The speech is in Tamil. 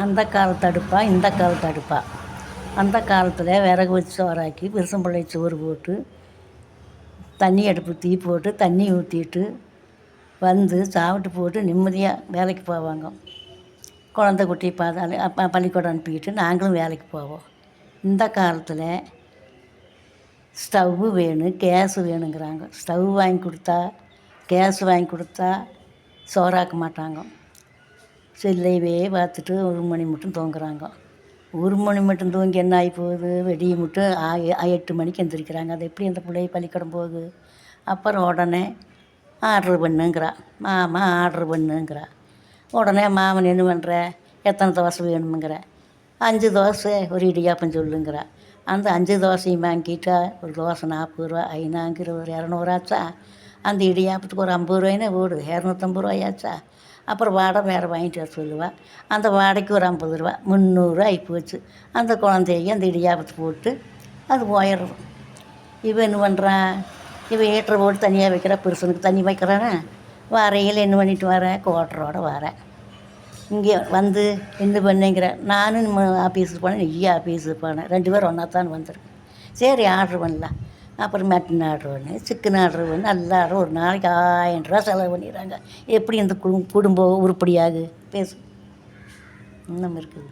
அந்த காலத்து அடுப்பா இந்த காலத்து அடுப்பாக அந்த காலத்தில் விறகு வச்சு சோறாக்கி விருசம்பிள்ளை சோறு போட்டு தண்ணி அடுப்பு தீ போட்டு தண்ணி ஊற்றிட்டு வந்து சாப்பிட்டு போட்டு நிம்மதியாக வேலைக்கு போவாங்க. குழந்த குட்டி பார்த்தாலே அப்பா பள்ளிக்கூடம் அனுப்பிக்கிட்டு நாங்களும் வேலைக்கு போவோம். இந்த காலத்தில் ஸ்டவ்வு வேணும் கேஸு வேணுங்கிறாங்க. ஸ்டவ் வாங்கி கொடுத்தா கேஸ் வாங்கி கொடுத்தா சோறாக்க மாட்டாங்க. செல்லையவே பார்த்துட்டு ஒரு மணி மட்டும் தூங்குறாங்க. ஒரு மணி மட்டும் தூங்கி என்ன ஆகி போகுது? வெடிய மட்டும் ஆ- எட்டு மணிக்கு எந்திரிக்கிறாங்க. அது எப்படி அந்த பிள்ளை பள்ளிக்கூடம் போகுது அப்புறம் உடனே ஆர்ட்ரு பண்ணுங்கிறா. மாமா ஆர்டர் பண்ணுங்கிறா. உடனே மாமன் என்ன பண்ணுற எத்தனை தோசை வேணுமுங்கிற? அஞ்சு தோசை ஒரு இடியாப்பம் சொல்லுங்கிறா. அந்த அஞ்சு தோசையும் வாங்கிட்டா ஒரு தோசை நாற்பது ரூபா ஐநாங்கிற ஒரு இரநூறாச்சா அந்த இடியாப்பத்துக்கு ஒரு ஐம்பது ரூபாய்னே ஓடு இரநூத்தம்பது ரூபாயாச்சா அப்புறம் வாடகை வேறு வாங்கிட்டு வர சொல்லுவாள் அந்த வாடகைக்கு ஒரு ஐம்பது ரூபா முந்நூறுரூவா ஆகிப்போச்சு அந்த குழந்தைய அந்த இடியாபத்து போட்டு அது போயிடுறோம். இவன் என்ன பண்ணுறான் இவன் ஏற்ற போட்டு தனியாக வைக்கிறா புருஷனுக்கு தண்ணி வைக்கிறானே வரையில் என்ன பண்ணிட்டு வரேன் கோட்டரோட வரேன் இங்கே வந்து என்ன பண்ணுங்கிற? நானும் ஆஃபீஸுக்கு போனேன் நீ ஆஃபீஸுக்கு போனேன் ரெண்டு பேரும் ஒன்றா தான் வந்திருக்கோம் சரி ஆர்டர் பண்ணலாம். அப்புறம் மட்டன் ஆர்டர் பண்ணு சிக்கன் ஆர்டர் பண்ணு நல்லா ஒரு நாளைக்கு ஆயிரம் ரூபா செலவு பண்ணிடுறாங்க. எப்படி இந்த குடும்பம் உருப்படியாகு பேசு. இன்னும் இருக்குது.